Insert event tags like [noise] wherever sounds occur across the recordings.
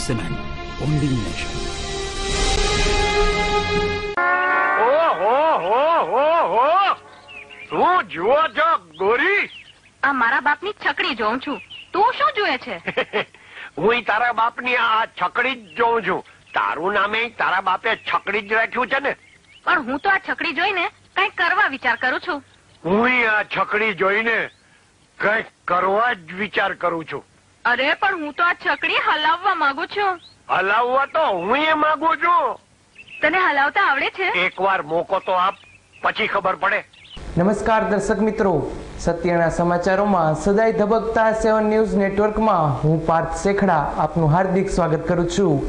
Cement, bonding nation. ઓહો હો હો હો શું જુઓ છો ગોરી. આ મારા બાપની છકડી જોઉં છું. તું શું જુએ છે? [laughs] હું તારા બાપની આ છકડી જ જોઉં છું. તારું નામે તારા બાપે છકડી જ રાખ્યું છે ને. પણ હું તો આ છકડી જોઈને કંઈક કરવા વિચાર કરું છું. હું આ છકડી જોઈને કંઈક કરવા જ વિચાર કરું છું. અરે પણ હું તો આ છકડી હલાવવા માંગુ છું. હલાવવા તો હું એ માંગુ છું. તને હલાવતા આવડે છે? એકવાર મોકો તો આપ પછી ખબર પડે. નમસ્કાર દર્શક મિત્રો. સત્યના સમાચારોમાં સદાય ધબકતા સેવન ન્યૂઝ નેટવર્કમાં હું પાર્થ શેખડા આપનું હાર્દિક સ્વાગત કરું છું.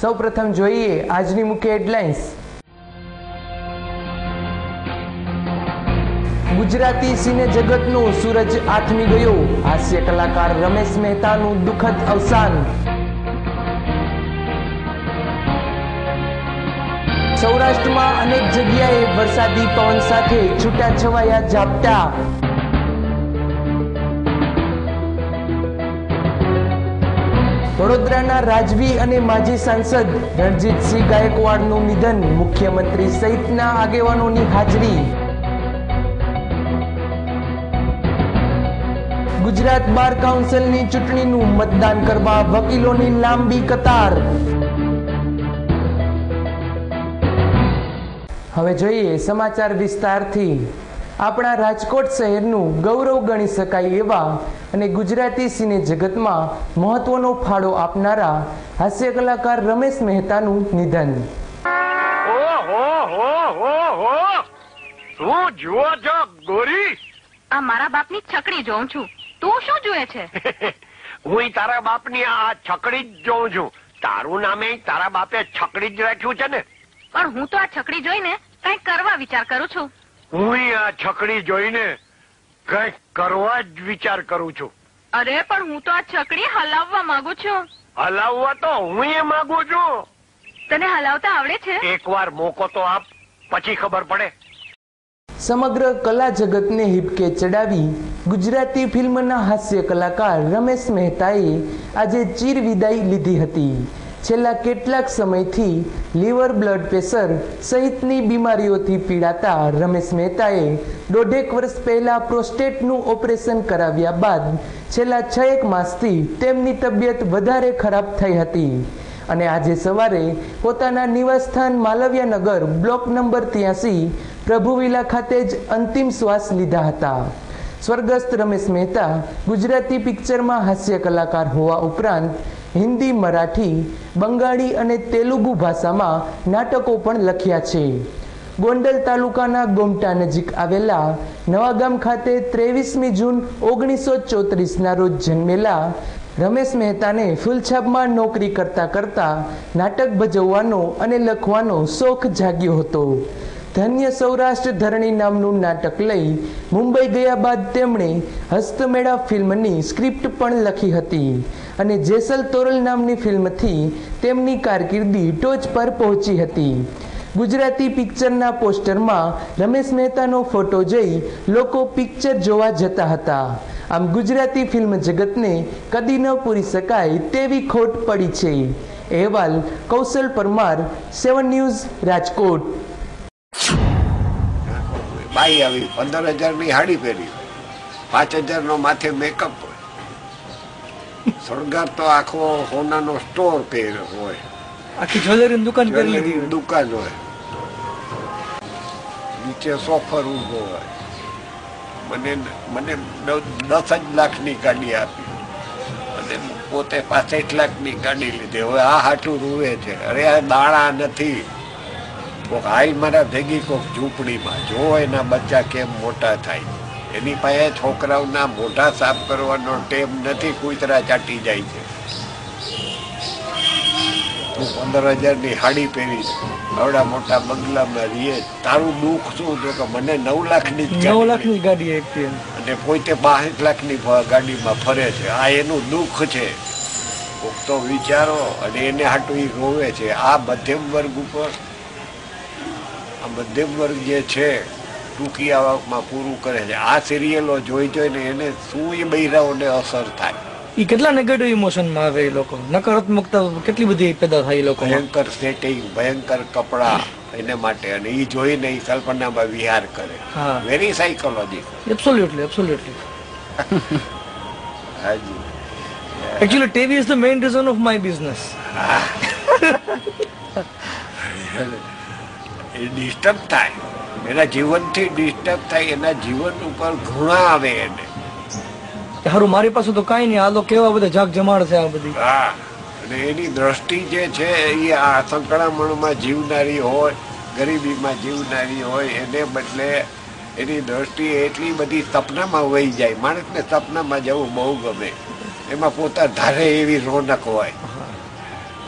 સૌપ્રથમ જોઈએ આજની મુખ્ય હેડલાઇન્સ ગુજરાતી સિને જગતનું સૂરજ આથમી ગયો. હાસ્ય કલાકાર રમેશ મહેતાનું દુઃખદ અવસાન. સૌરાષ્ટ્રમાં અનેક જગ્યાએ વરસાદી પવન સાથે છૂટાછવાયા ઝાપટા. વડોદરાના રાજવી અને માજી સાંસદ રણજીતસિંહ ગાયકવાડનું નિધન મુખ્યમંત્રી સહિતના આગેવાનોની હાજરી. ગુજરાત બાર કાઉન્સિલની ચૂંટણીનું મતદાન કરવા વકીલોની લાંબી કતાર. હવે જોઈએ સમાચાર વિસ્તારથી. આપણા રાજકોટ શહેરનું ગૌરવ ગણી શકાય એવા અને ગુજરાતી સિને જગતમાં મહત્વનો ફાળો આપનારા હાસ્ય કલાકાર રમેશ મહેતાનું નિધન. ઓહો હો હો હો! શું જુઓ છો ગોરી? આ મારા બાપની છકડી જોઉં છું. તું શું જુએ છે? [laughs] હું તારા બાપની આ છકડી જ જોઉં છું. તારું નામે તારા બાપે છકડી જ રાખ્યું છે ને. પણ હું તો આ છકડી જોઈને કંઈક કરવા વિચાર કરું છું. હું આ છકડી જોઈને કંઈક કરવા જ વિચાર કરું છું. અરે પણ હું તો આ છકડી હલાવવા માંગુ છું. હલાવવા તો હું એ માંગુ છું. તને હલાવતા આવડે છે? એકવાર મોકો તો આપ પછી ખબર પડે. સમગ્ર કલા જગતને હિપકે ચડાવી ગુજરાતી ફિલ્મના હાસ્ય કલાકાર રમેશ મહેતાએ આજે ચીર વિદાય લીધી હતી. છેલ્લા કેટલાક સમયથી લીવર બ્લડ પ્રેશર સહિતની બીમારીઓથી પીડાતા રમેશ મહેતાએ દોઢેક વર્ષ પહેલાં પ્રોસ્ટેટનું ઓપરેશન કરાવ્યા બાદ છેલ્લા છ એક માસથી તેમની તબિયત વધારે ખરાબ થઈ હતી અને આજે સવારે પોતાના નિવાસસ્થાન માલવ્યાનગર બ્લોક નંબર ત્યાસી પ્રભુવિલા ખાતે જ અંતિમ શ્વાસ લીધા હતા. સ્વર્ગસ્થ રમેશ મહેતા ગુજરાતી પિક્ચરમાં હાસ્ય કલાકાર હોવા ઉપરાંત હિન્દી, મરાઠી, બંગાળી અને તેલુગુ ભાષામાં નાટકો પણ લખ્યા છે. ગોંડલ તાલુકાના ગોમટા નજીક આવેલા નવાગામ ખાતે ત્રેવીસમી જૂન ઓગણીસો ચોત્રીસના રોજ જન્મેલા રમેશ મહેતાને ફૂલછાપમાં નોકરી કરતા કરતા નાટક ભજવવાનો અને લખવાનો શોખ જાગ્યો હતો. ધન્ય સૌરાષ્ટ્ર ધરણી નામનું નાટક લઈ મુંબઈ ગયા બાદ તેમણે હસ્તમેળા ફિલ્મની સ્ક્રિપ્ટ પણ લખી હતી. અને જેસલ તોરલ નામની ફિલ્મથી તેમની કારકિર્દી ટોચ પર પહોંચી હતી. ગુજરાતી પિક્ચરના પોસ્ટરમાં રમેશ મહેતાનો ફોટો જોઈ લોકો પિક્ચર જોવા જતા હતા. આમ ગુજરાતી ફિલ્મ જગતને કદી ન પૂરી શકાય તેવી ખોટ પડી છે. અહેવાલ કૌશલ પરમાર, સેવન ન્યૂઝ રાજકોટ. બાઈ આવી પંદર હજારની હાડી પહેરી પાંચ હજારનો માથે મેકઅપ હોય. શણગાર તો આખો સોનાનો સ્ટોર પહેર્યો હોય. આખી જ્વેલરીની દુકાન કરી લીધી દુકાન હોય. નીચે સોફર ઊભો હોય. મને મને દસ જ લાખની ગાડી આપી. અને પોતે પાસઠ લાખની ગાડી લીધી. હવે આ હાટું રૂવે છે. અરે આ દાણા નથી. કોક હાલ મારા ભેગી કોક ઝૂંપડીમાં. જો એના બચ્ચા કેમ મોટા થાય. એની પાસે છોકરાઓના મોઢા સાફ કરવાનો ટેમ નથી કૂતરા ચાટી જાય છે. તું પંદર હજારની હાડી પહેરી છે. આવડા મોટા બંગલામાં રહીએ. તારું દુઃખ શું તો કે મને નવ લાખની નવ લાખની ગાડી એક અને કોઈ પોતે બાસઠ લાખની ગાડીમાં ફરે છે. આ એનું દુઃખ છે. કોક તો વિચારો અને એને હાટું ઈ રોવે છે. આ મધ્યમ વર્ગ ઉપર આ મધ્યમ વર્ગ જે છે ટૂંકી આવકમાં પૂરું કરે છે. આ સિરિયલો જોઈ જોઈને એને શું એ બૈરાઓને અસર થાય? એ કેટલા નેગેટિવ ઇમોશનમાં આવે એ લોકો? નકારાત્મકતા કેટલી બધી પેદા થાય એ લોકો ભયંકર સેટિંગ ભયંકર કપડા એને માટે. અને એ જોઈને એ કલ્પનામાં વિહાર કરે. વેરી સાયકોલોજી એબ્સોલ્યુટલી એબ્સોલ્યુટલી હાજી. Actually TV is the main reason of my business A disturb થાય. એના જીવનથી ડિસ્ટર્બ થાય એના જીવન ઉપર ઘૃણા આવે એને. હારું મારી પાસે તો કાંઈ નહીં. આ તો કેવા બધા જાગ જમાડ છે આ બધી. હા અને એની દ્રષ્ટિ જે છે એ આ સંકળામણમાં જીવનારી હોય ગરીબીમાં જીવનારી હોય એને બદલે એની દ્રષ્ટિ એટલી બધી સપનામાં વહી જાય. માણસને સપનામાં જવું બહુ ગમે. એમાં પોતા ધારે એવી રોનક હોય.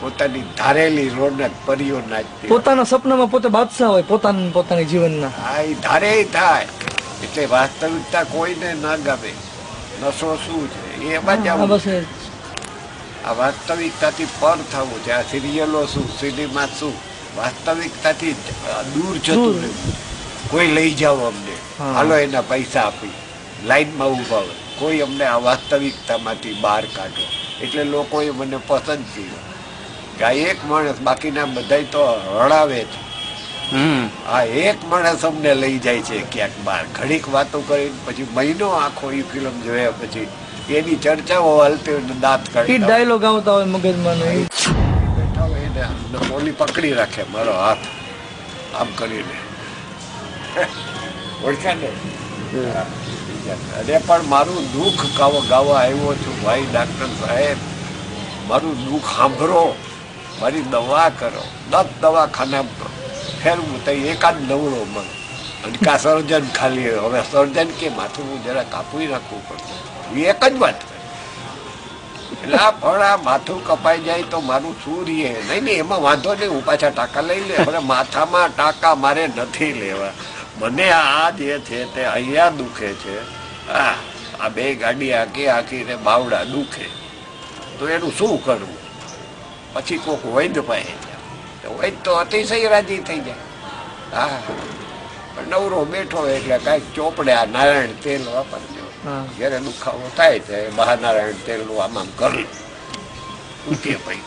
પોતાની ધારેલી રોનક પરીઓ નાચતી. પોતાના સપનામાં પોતે બાદશાહ હોય પોતાના પોતાની જીવનના. હા એ ધારે થાય. એટલે વાસ્તવિકતા કોઈને ના ગમે. નશો શું છે? એ એમાં જ આ વાસ્તવિકતાથી પર થવું છે. આ સિરિયલો શું સિનેમા શું? વાસ્તવિકતાથી દૂર જતું રહેવું કોઈ લઈ જાઓ અમને. હાલો એના પૈસા આપી. લાઈનમાં ઊભા હોય. કોઈ અમને આ વાસ્તવિકતામાંથી બહાર કાઢો. એટલે લોકોએ મને પસંદ કર્યો. કે આ એક માણસ બાકીના બધાય તો રડાવે છે હમ. આ એક માણસ અમને લઈ જાય છે ક્યાંક બહાર. ઘડીક વાતો કરીને પછી મહિનો આખો એ ફિલ્મ જોયા પછી એની ચર્ચાઓ હાલતી હોય દાંત કાઢી ડાયલોગ આવતા હોય મગજમાં બેઠા હોય ને ઓલી પકડી રાખે મારો હાથ. આમ કરીને. ઓળખ્યા ને? અરે પણ મારું દુઃખ ગાવા આવ્યો છું. ભાઈ ડાક્ટર સાહેબ મારું દુઃખ સાંભળો. મારી દવા કરો, દસ દવાખાના ફેરવું તો એકાદ નવડો મળે અને કા સર્જન ખાલી, હવે સર્જન કે માથું હું જરા કાપી નાખવું પડશે. એક જ વાત. એટલે પણ આ માથું કપાઈ જાય તો મારું શું રીએ? નહીં નહીં, એમાં વાંધો નહીં, હું પાછા ટાંકા લઈ લે. હવે માથામાં ટાંકા મારે નથી લેવા. મને આ જે છે, તે અહીંયા દુખે છે. આ આ બે ગાડી આખી આખીને બાવડા દુખે. તો એનું શું કરવું? પછી કોક વૈદ પાસે વૈદ તો અતિશય રાજી થઈ જાય. હા. પણ નવરો બેઠો એટલે કાંઈક ચોપડે આ નારાયણ તેલ વાપરજો. જ્યારે દુખાવો થાય છે મહાનારાયણ તેલનું આમ આમ કરી. ઉઠીએ ભાઈ.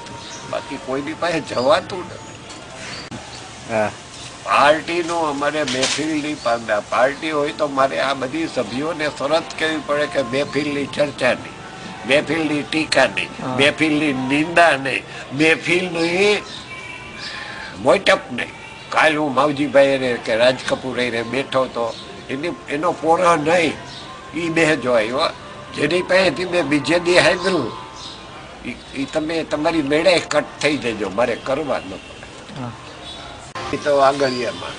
બાકી કોઈની પાસે જવાતું નથી. હા. પાર્ટીનો અમારે મહેફિલની પાર્ટી હોય તો મારે આ બધી સભ્યોને શરત કહેવી પડે કે મહેફિલની ચર્ચા નહીં. મહેફિલની ટીકા નહીં. મહેફિલની નિંદા નહીં મહેફિલની મોટપ નહીં કાલ હું માવજીભાઈ રે કે રાજ કપૂર રે બેઠો તો એની એનો પોરો નહીં એ બે જોયો જેની પાસેથી મેં બીજે દી હાજરું એ તમે તમારી મેળે કટ થઈ જજો મારે કરવા ન પડે. એ તો આંગળીયામાં.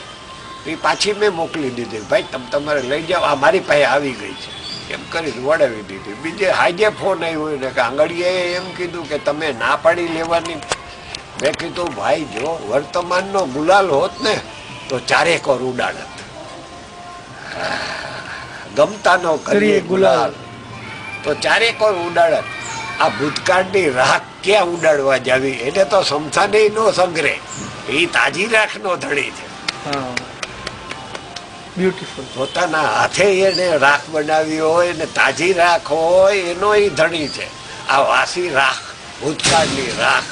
એ પાછી મેં મોકલી દીધી. ભાઈ તમે તમારે લઈ જાઓ. આ મારી પાસે આવી ગઈ છે. એમ કરી વડાવી દીધી. બીજે હાજે ફોન આવ્યો ને કે આંગળીએ એમ કીધું કે તમે ના પાડી લેવાની. મેં કીધું ભાઈ જો વર્તમાનનો ગુલાલ હોત ને તો ચારેક ઓર ઉડાડત. ગમતા નો કરીએ ગુલાલ. તો ચારેક ઓર ઉડાડત. આ ભૂતકાળની રાખ ક્યાં ઉડાડવા જાવી? એને તો સમસાને નો સંગ્રહ એ તાજી રાખનો ધણી છે. હા. બ્યુટીફુલ પોતાના હાથે એને રાખ બનાવી હોય ને તાજી રાખ હોય એનો એ ધણી છે. આ વાસી રાખ ભૂતકાળની રાખ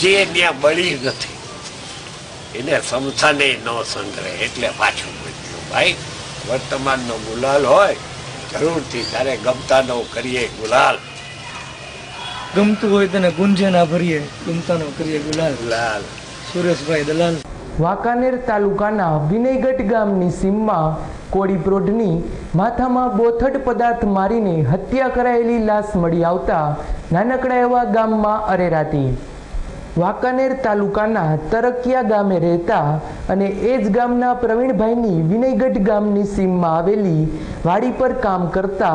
જે ત્યાં બળી નથી. એને સમસાને નો સંગ્રહ એટલે પાછું મૂક્યું. ભાઈ વર્તમાનનો ગુલાલ હોય જરૂરથી તારે ગમતાનો કરીએ ગુલાલ. ગમતું હોય તેને ગુંજે ના ભરીએ ગમતાનો કરીએ ગુલાલ. લાલ. સુરેશભાઈ દલાલ. વાંકાનેર તાલુકાના વિનયગઢ ગામની સીમમાં કોડીપ્રોઢની માથામાં બોથડ પદાર્થ મારીને હત્યા કરાયેલી લાશ મળી આવતા નાનકડા એવા ગામમાં અરેરાતી વાંકાનેર તાલુકાના તરકિયા ગામે રહેતા અને એ જ ગામના પ્રવીણભાઈની વિનયગઢ ગામની સીમમાં આવેલી વાડી પર કામ કરતા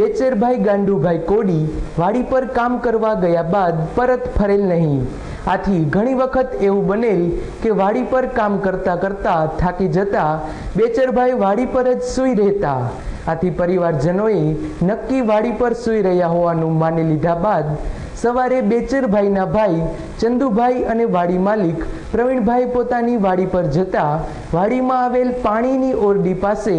બેચરભાઈ ગાંડુભાઈ કોડી વાડી પર કામ કરવા ગયા બાદ પરત ફરેલ નહીં. આથી ઘણી વખત એવું બનેલ કે વાડી પર કામ કરતા કરતા થાકી જતા બેચરભાઈ વાડી પર જ સૂઈ રહેતા. આથી પરિવારજનોએ નક્કી વાડી પર સૂઈ રહ્યા હોવાનું માની લીધા બાદ સવારે બેચરભાઈના ભાઈ, ચંદુભાઈ અને વાડી માલિક પ્રવીણભાઈ પોતાની વાડી પર જતા વાડીમાં આવેલ પાણીની ઓરડી પાસે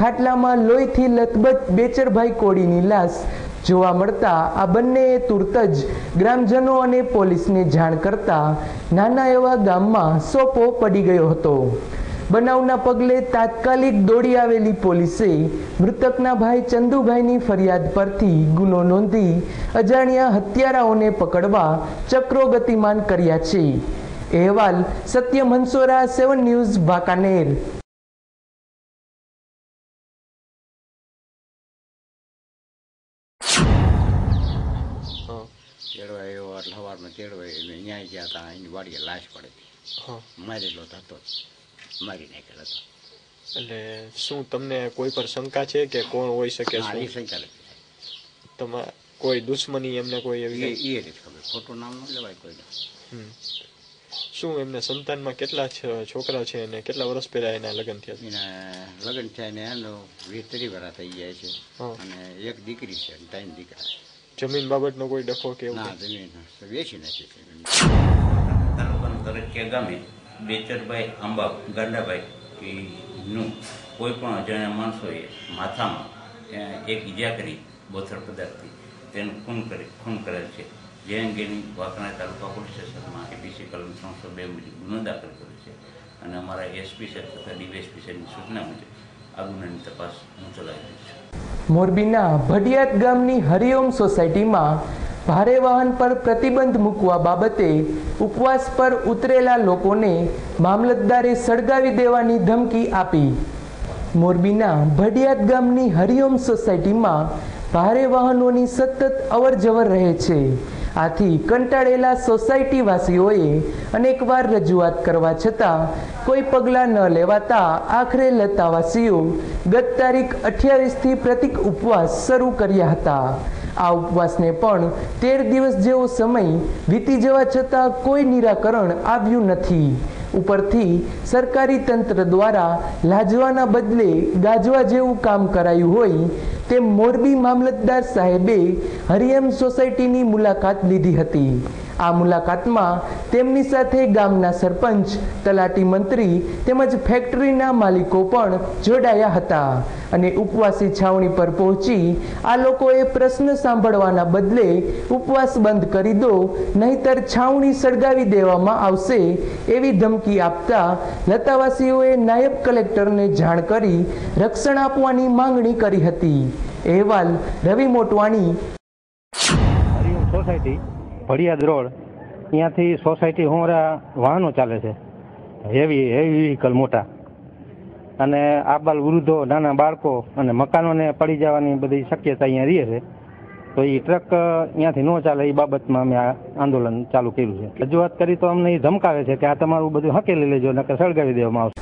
ખાટલામાં લોહીથી લથબથ બેચરભાઈ કોડીની લાશ જોવા મળતા આ બંને તુરત જ ગ્રામજનો અને પોલીસને જાણ કરતા નાના એવા ગામમાં સોપો પડી ગયો હતો. બનાવના પગલે તાત્કાલિક દોડી આવેલી પોલીસે મૃતકના ભાઈ ચંદુભાઈની ફરિયાદ પરથી ગુનો નોંધી અજાણ્યા હત્યારાઓને પકડવા ચક્રો ગતિમાન કર્યા છે. અહેવાલ સત્ય મંસોરા સેવન ન્યૂઝ, વાંકાનેર તેડવા આવ્યો સવારમાં ન્યાય ગયા હતા એની વાડીએ લાશ પડે. મારેલો હતો મારી નાખેલો હતો. એટલે શું તમને કોઈ પર શંકા છે કે કોણ હોઈ શકે હા, શંકા નથી તમા કોઈ દુશ્મની એમને કોઈ એવી એ રીતે ખબર. ખોટું નામ ન લેવાય કોઈ હમ. શું એમને સંતાનમાં કેટલા છ- છોકરા છે અને કેટલા વર્ષ પહેલા એના લગ્ન થયા છે? એના લગ્ન થયા ને એનો વીસ ત્રીસ વર્ષ થઈ ગયા છે. અને એક દીકરી છે અને ત્રણ દીકરા જમીન બાબતનો કોઈ ડખો કે એવું ના કંઈ? જમીન વેચી નાખી તરટિયા ગામે બેચરભાઈ આંબા ગાંડાભાઈ કે નું કોઈ પણ અજાણ્યા માણસોએ માથામાં એક ઈજા કરી બોથર પદાર્થથી. તેનું ખૂન કરી ખૂન કરેલ છે. જે અંગેની વાંકણા તાલુકા પોલીસ સ્ટેશનમાં એપીસી કલમ ત્રણસો બે મુજબ ગુનો દાખલ કર્યો છે. અને અમારા એસપી સાહેબ તથા ડીવાયસપી સાહેબની સૂચના મુજબ આ તપાસ હું ચલાવી રહી છું મોરબીના ભડિયાત ગામની હરિઓમ સોસાયટીમાં ભારે વાહન પર પ્રતિબંધ મૂકવા બાબતે ઉપવાસ પર ઉતરેલા લોકોને મામલતદારે સળગાવી દેવાની ધમકી આપી. મોરબીના ભડિયાત ગામની હરિઓમ સોસાયટીમાં ભારે વાહનોની સતત અવરજવર રહે છે. આથી કંટાળેલા સોસાયટીવાસીઓએ અનેકવાર રજૂઆત કરવા છતાં કોઈ પગલાં ન લેવાતા આખરે લતાવાસીઓ ગત તારીખ અઠ્યાવીસથી પ્રતિક ઉપવાસ શરૂ કર્યા હતા. આ ઉપવાસને પણ તેર દિવસ જેવો સમય વીતી જવા છતાં કોઈ નિરાકરણ આવ્યું નથી. ઉપરથી સરકારી તંત્ર દ્વારા લાજવાના બદલે ગાજવા જેવું કામ કરાયું હોય તેમ મોરબી મામલતદાર સાહેબે હરિયમ સોસાયટીની મુલાકાત લીધી હતી. આ મુલાકાતમાં તેમની સાથે ગામના સરપંચ, તલાટી મંત્રી તેમજ ફેક્ટરીના માલિકો પણ જોડાયા હતા અને ઉપવાસી છાવણી પર પહોંચી આ લોકોએ પ્રશ્ન સાંભળવાના બદલે ઉપવાસ બંધ કરી દો, નહીતર છાવણી સળગાવી દેવામાં આવશે એવી ધમકી આપતા લતાવાસીઓએ નાયબ કલેક્ટરને જાણ કરી રક્ષણ આપવાની માંગણી કરી હતી. અહેવાલ રવિ મોટવાણી. સોસાયટી. ભડિયાદ રોડ ત્યાંથી સોસાયટી હોમરા વાહનો ચાલે છે. હેવી હેવી વ્હીકલ મોટા. અને આબાલ વૃદ્ધો, નાના બાળકો અને મકાનોને પડી જવાની બધી શક્યતા અહીંયા રહે છે. તો એ ટ્રક અહીંયાથી ન ચાલે એ બાબતમાં અમે આ આંદોલન ચાલુ કર્યું છે. રજૂઆત કરી તો અમને એ ધમકાવે છે કે આ તમારું બધું હકેલી લેજો, નકર સળગાવી દેવામાં આવશે.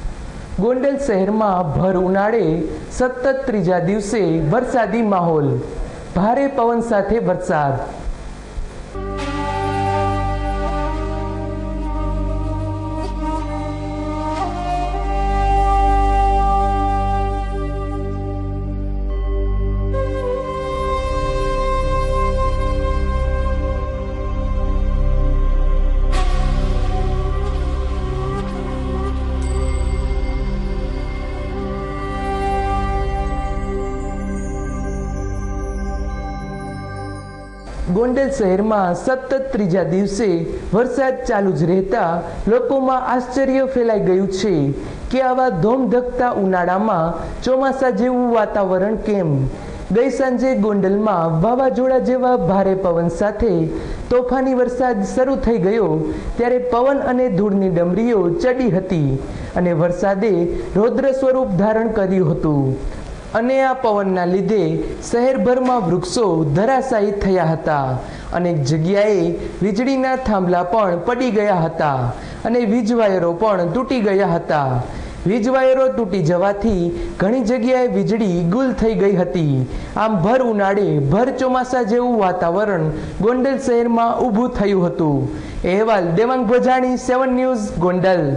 ગોંડલ શહેરમાં ભર ઉનાળે સતત ત્રીજા દિવસે વરસાદી માહોલ. ભારે પવન સાથે વરસાદ. ગોંડલ શહેરમાં સતત ત્રીજા દિવસે વરસાદ ચાલુ જ રહેતા લોકોમાં આશ્ચર્ય ફેલાઈ ગયું છે કે આવા ધોમધકતા ઉનાળામાં ચોમાસા જેવું વાતાવરણ કેમ? ગઈ સાંજે ગોંડલમાં વાવાઝોડા જેવા ભારે પવન સાથે તોફાની વરસાદ શરૂ થઈ ગયો, ત્યારે પવન અને ધૂળની ડમરીઓ ચડી હતી અને વરસાદે રૌદ્ર સ્વરૂપ ધારણ કર્યું હતું. અને આ પવનના લીધે શહેરભરમાં વૃક્ષો ધરાશાયી થયા હતા. અનેક જગ્યાએ વીજળીના થાંભલા પણ પડી ગયા હતા અને વીજ વાયરો પણ તૂટી ગયા હતા. વીજ વાયરો તૂટી જવાથી ઘણી જગ્યાએ વીજળી ગુલ થઈ ગઈ હતી. આમ ભર ઉનાળે ભર ચોમાસા જેવું વાતાવરણ ગોંડલ શહેરમાં ઊભું થયું હતું. અહેવાલ Devang Bhojani, seven news Gondal.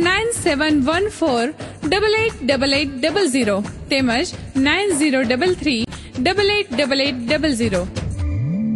nine seven one four double eight double eight double zero તેમજ nine zero double three double eight double eight double zero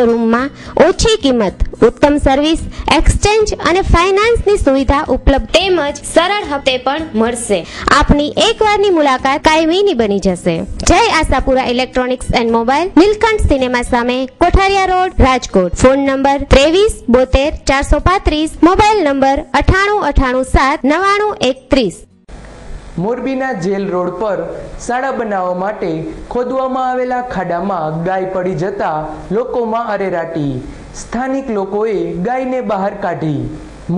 શોરૂમમાં ઓછી કિંમત, ઉત્તમ સર્વિસ, એક્સચેન્જ અને ફાઇનાન્સની સુવિધા ઉપલબ્ધ તેમજ સરળ હપ્તે પણ મળશે. આપની એકવારની મુલાકાત કાયમીની બની જશે. Jai Ashapura electronics and mobile, Neelkanth cinema સામે, Kothariya road, Rajkot. Phone number ત્રેવીસ, બોતેર, ચારસો પાંત્રીસ, મોબાઈલ નંબર અઠાણું અઠાણું સાત, નવાણું એકત્રીસ. મોરબીના જેલ રોડ પર શાળા બનાવવા માટે ખોદવામાં આવેલા ખાડામાં ગાય પડી જતા લોકોમાં અરેરાટી. સ્થાનિક લોકોએ ગાયને બહાર કાઢી.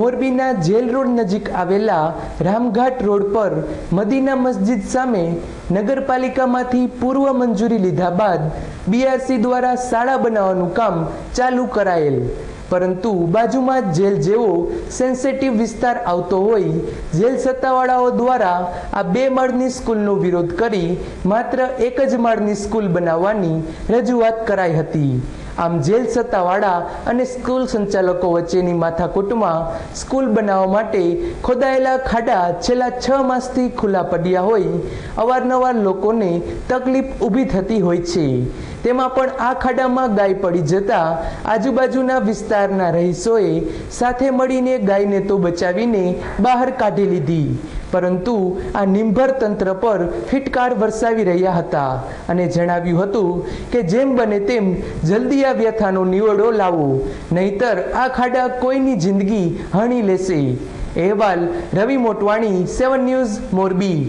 મોરબીના જેલ રોડ નજીક આવેલા રામઘાટ રોડ પર મદીના મસ્જિદ સામે નગરપાલિકામાંથી પૂર્વ મંજૂરી લીધા બાદ બીઆરસી દ્વારા શાળા બનાવવાનું કામ ચાલુ કરાયેલ. પરંતુ બાજુમાં જેલ જેવો સેન્સેટિવ વિસ્તાર આવતો હોય, જેલ સત્તાવાળાઓ દ્વારા આ બે માળની સ્કૂલનો વિરોધ કરી માત્ર એક જ માળની સ્કૂલ બનાવવાની રજૂઆત કરાઈ હતી. આમ જેલ સત્તાવાળા અને સ્કૂલ સંચાલકો વચ્ચેની માથાકૂટમાં સ્કૂલ બનાવવા માટે ખોદાયેલા ખાડા છેલ્લા છ માસથી ખુલ્લા પડ્યા હોય, અવારનવાર લોકોને તકલીફ ઊભી થતી હોય છે. તેમાં પણ આ ખાડામાં ગાય પડી જતા આજુબાજુના વિસ્તારના રહીશોએ સાથે મળીને ગાયને તો બચાવીને બહાર કાઢી લીધી. પરંતુ આ નિંભર તંત્ર પર ફિટકાર વરસાવી રહ્યા હતા અને જણાવ્યું હતું કે જેમ બને તેમ જલ્દી આ વ્યથાનો નિવડો લાવો, નહીતર આ ખાડા કોઈની જિંદગી હણી લેશે. અહેવાલ રવિ મોટવાણી, સેવન ન્યૂઝ મોરબી.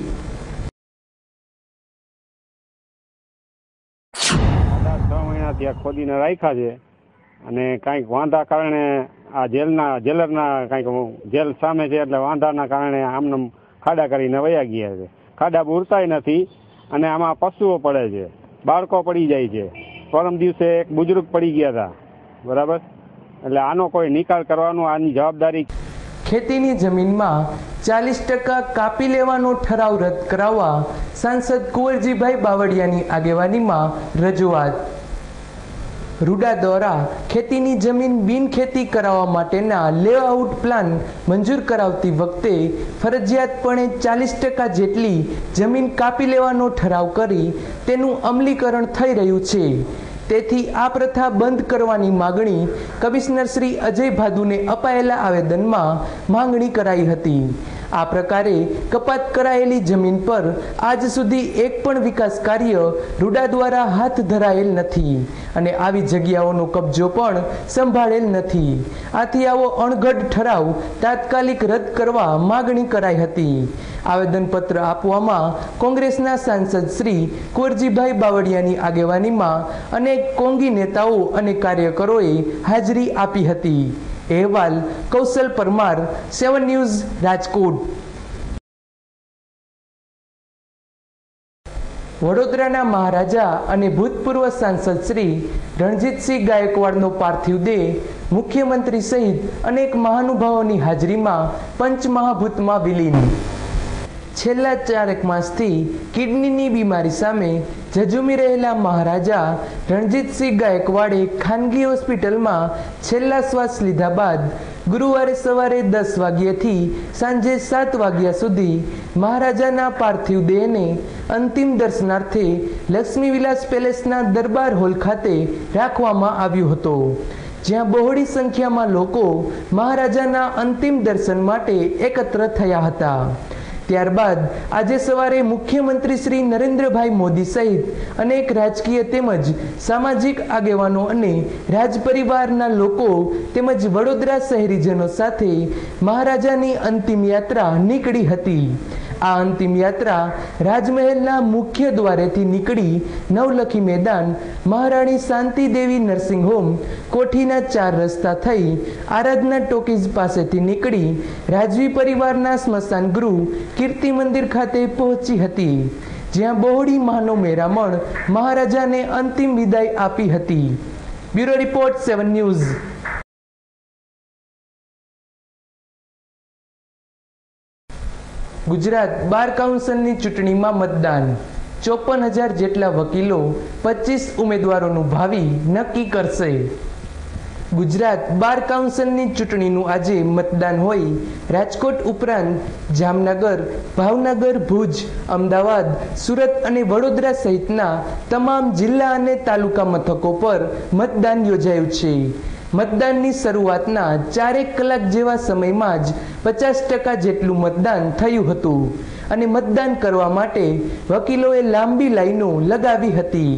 ત્યાં ખોદીને રાખ્યા છે અને કાંઈક વાંધા કારણે આ જેલના, જેલરના કાંઈક જેલ સામે છે એટલે વાંધાના કારણે આમને ખાડા કરીને વયા ગયા છે. ખાડા પૂરતાય નથી અને આમાં પશુઓ પડે છે. બાળકો પડી જાય છે. પરમ દિવસે એક બુજુર્ગ પડી ગયા હતા. બરાબર? એટલે આનો કોઈ નિકાલ કરવાનો, આની જવાબદારી ખેતીની જમીનમાં ચાલીસ ટકા કાપી લેવાનો ઠરાવ રદ કરાવવા સાંસદ કુંવરજીભાઈ બાવળિયાની આગેવાનીમાં રજૂઆત. રૂડા દ્વારા ખેતીની જમીન બિનખેતી કરાવવા માટેના લેઆઉટ પ્લાન મંજૂર કરાવતી વખતે ફરજિયાતપણે ચાલીસ ટકા જેટલી જમીન કાપી લેવાનો ઠરાવ કરી તેનું અમલીકરણ થઈ રહ્યું છે. તેથી આ પ્રથા બંધ કરવાની માગણી કમિશનર શ્રી અજય ભાદુને અપાયેલા આવેદનમાં માંગણી કરાઈ હતી. આ પ્રકારે કપાત કરાયેલી જમીન પર આજ સુધી એક પણ વિકાસ કાર્ય રૂડા દ્વારા હાથ ધરાયેલ નથી અને આવી જગ્યાઓનો કબજો પણ સંભાળેલ નથી. આથી આવો અણઘડ ઠરાવ તાત્કાલિક રદ કરવા માગણી કરાઈ હતી. આવેદનપત્ર આપવામાં કોંગ્રેસના સાંસદ શ્રી કુંવરજીભાઈ બાવળિયાની આગેવાનીમાં અનેક કોંગી નેતાઓ અને કાર્યકરોએ હાજરી આપી હતી. અહેવાલ, કૌશલ પરમાર, સેવન ન્યૂઝ, રાજકોટ. વડોદરાના મહારાજા અને ભૂતપૂર્વ સાંસદ શ્રી રણજીતસિંહ ગાયકવાડનો પાર્થિવ દેહ મુખ્યમંત્રી સહિત અનેક મહાનુભાવોની હાજરીમાં પંચમહાભૂતમાં વિલીન. છેલ્લા ચારેક માસથી કિડનીની બીમારી સામે ઝઝુમી રહેલા મહારાજા રણજીતસિંહ ગાયકવાડે ખાનગી હોસ્પિટલમાં છેલ્લા શ્વાસ લીધા બાદ ગુરુવારે સવારે દસ વાગ્યાથી સાંજે સાત વાગ્યા સુધી મહારાજાના પાર્થિવ દેહને અંતિમ દર્શનાર્થે લક્ષ્મી વિલાસ પેલેસના દરબાર હોલ ખાતે રાખવામાં આવ્યો હતો, જ્યાં બહોળી સંખ્યામાં લોકો મહારાજાના અંતિમ દર્શન માટે એકત્ર થયા હતા. ત્યારબાદ આજે સવારે મુખ્યમંત્રી શ્રી નરેન્દ્રભાઈ મોદી સહિત અનેક રાજકીય તેમજ સામાજિક આગેવાનો અને રાજ પરિવારના લોકો તેમજ વડોદરા શહેરીજનો સાથે મહારાજાની અંતિમ યાત્રા નીકળી હતી. આ અંતિમ યાત્રા રાજમહેલના મુખ્ય દ્વારેથી નીકળી નવલખી મેદાન મહારાણી શાંતિ દેવી નર્સિંગ હોમ કોઠીના ચાર રસ્તા થઈ આરાધના ટોકીઝ પાસેથી નીકળી રાજવી પરિવારના સ્મશાન ગૃહ કીર્તિ મંદિર ખાતે પહોંચી હતી, જ્યાં બહોળી માનો મેરામણ મહારાજાને અંતિમ વિદાય આપી હતી. Bureau report seven news. Gujarat bar કાઉન્સિલની ચૂંટણીમાં મતદાન. ચોપન હજાર જેટલા વકીલો પચીસ ઉમેદવારોનું ભાવિ નક્કી કરશે. ગુજરાત બાર કાઉન્સિલની ચૂંટણીનું આજે મતદાન હોય. રાજકોટ ઉપરાંત જામનગર, ભાવનગર, ભુજ, અમદાવાદ, સુરત અને વડોદરા સહિતના તમામ જિલ્લા અને તાલુકા મથકો પર મતદાન યોજાયું છે. મતદાનની શરૂઆતના ચારેક કલાક જેવા સમયમાં જ પચાસ ટકા જેટલું મતદાન થયું હતું. અને મતદાન કરવા માટે વકીલોએ લાંબી લાઈનો લગાવી હતી.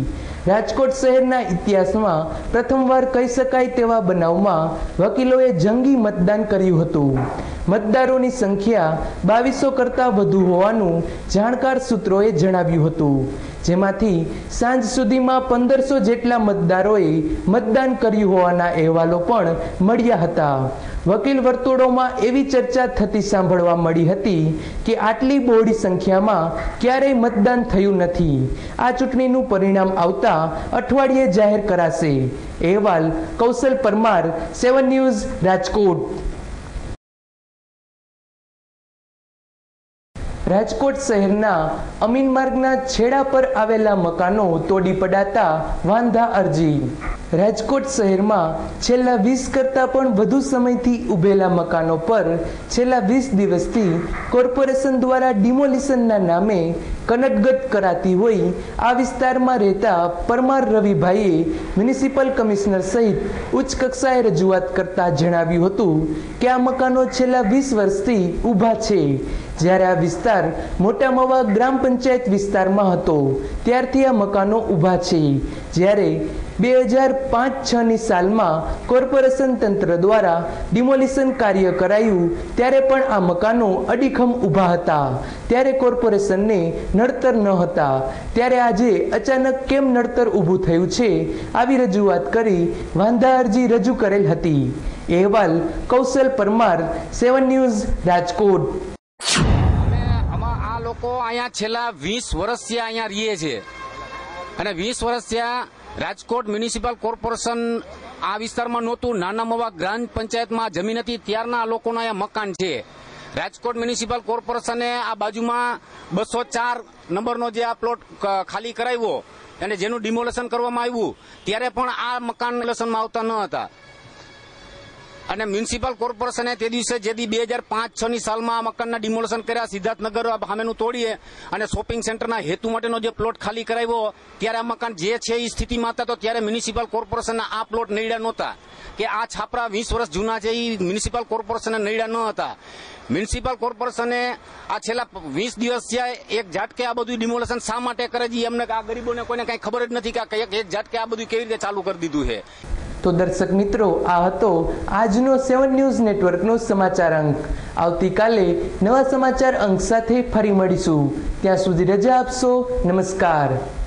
રાજકોટ શહેરના ઇતિહાસમાં પ્રથમવાર કહી શકાય તેવા બનાવમાં વકીલોએ જંગી મતદાન કર્યું હતું. મતદારોની સંખ્યા બાવીસો કરતાં વધુ હોવાનું જાણકાર સૂત્રોએ જણાવ્યું હતું. જેમાંથી સાંજ સુધીમાં પંદરસો જેટલા મતદારોએ મતદાન કર્યું હોવાના અહેવાલો પણ મળ્યા હતા. વકીલ વર્તુળોમાં એવી ચર્ચા થતી સાંભળવા મળી હતી કે આટલી બહોળી સંખ્યામાં ક્યારેય મતદાન થયું નથી. આ ચૂંટણીનું પરિણામ આવતા અઠવાડિયે જાહેર કરાશે. અહેવાલ કૌશલ પરમાર, સેવન ન્યૂઝ રાજકોટ. રાજકોટ શહેરના અમીન માર્ગના છેડા પર આવેલા મકાનો તોડી પડાતા વાંધા અરજી. રાજકોટ શહેરમાં છેલ્લા વીસ કરતાં પણ વધુ સમયથી ઉભેલા મકાનો પર છેલ્લા વીસ દિવસથી કોર્પોરેશન દ્વારા ડિમોલિશનના નામે કનટગત કરાતી હોય આ વિસ્તારમાં રહેતા પરમાર રવિભાઈએ મ્યુનિસિપલ કમિશનર સહિત ઉચ્ચ કક્ષાએ રજૂઆત કરતા જણાવ્યું હતું કે આ મકાનો છેલ્લા વીસ વર્ષથી ઊભા છે. જ્યારે આ વિસ્તાર મોટા મવા ગ્રામ પંચાયત વિસ્તારમાં હતો, ત્યારથી આ મકાનો ઊભા છે. જ્યારે બે હજાર પાંચ છ ની સાલમાં કોર્પોરેશન તંત્ર દ્વારા ડિમોલિશન કાર્ય કરાયું, ત્યારે પણ આ મકાનો અડીખમ ઊભા હતા. ત્યારે કોર્પોરેશનને નડતર ન હતા. ત્યારે આજે અચાનક કેમ નડતર ઊભું થયું છે, આવી રજૂઆત કરી વાંધા અરજી રજૂ કરેલ હતી. અહેવાલ કૌશલ પરમાર, સેવન ન્યૂઝ, રાજકોટ. લોકો અહીંયા છેલ્લા વીસ વર્ષથી અહીંયા રહીએ છે. અને વીસ વર્ષ થયા રાજકોટ મ્યુનિસિપલ કોર્પોરેશન આ વિસ્તારમાં નહોતું. નાના મવા ગ્રામ પંચાયતમાં જમીન હતી. ત્યારના આ લોકોના આ મકાન છે. રાજકોટ મ્યુનિસિપલ કોર્પોરેશને આ બાજુમાં બસો ચાર નંબરનો જે આ પ્લોટ ખાલી કરાવ્યો અને જેનું ડિમોલેશન કરવામાં આવ્યું, ત્યારે પણ આ મકાન લેશનમાં આવતા ન હતા. અને મ્યુનિસિપલ કોર્પોરેશને તે દિવસે જે બે હજાર પાંચ છ ની સાલમાં આ મકાનના ડિમોલેશન કર્યા, સિદ્ધાર્થનગર સામેનું તોડીએ અને શોપિંગ સેન્ટરના હેતુ માટેનો જે પ્લોટ ખાલી કરાવ્યો, ત્યારે આ મકાન જે છે એ સ્થિતિમાં હતા, તો ત્યારે મ્યુનિસિપલ કોર્પોરેશનના આ પ્લોટ નડ્યા નહોતા. કે આ છાપરા વીસ વર્ષ જૂના છે એ મ્યુનિસિપલ કોર્પોરેશનને નડ્યા ન હતા. મ્યુનિસિપલ કોર્પોરેશને આ છેલ્લા વીસ દિવસ થયા એક ઝાટકે આ બધું ડિમોલેશન શા માટે કરે છે એમને આ ગરીબોને કોઈને કઈ ખબર જ નથી કે એક ઝાટકે આ બધું કેવી રીતે ચાલુ કરી દીધું છે. તો દર્શક મિત્રો, આ હતો આજનો સેવન ન્યૂઝ નેટવર્કનો સમાચાર અંક. આવતીકાલે નવા સમાચાર અંક સાથે ફરી મળીશું. ત્યાં સુધી રજા આપશો. નમસ્કાર.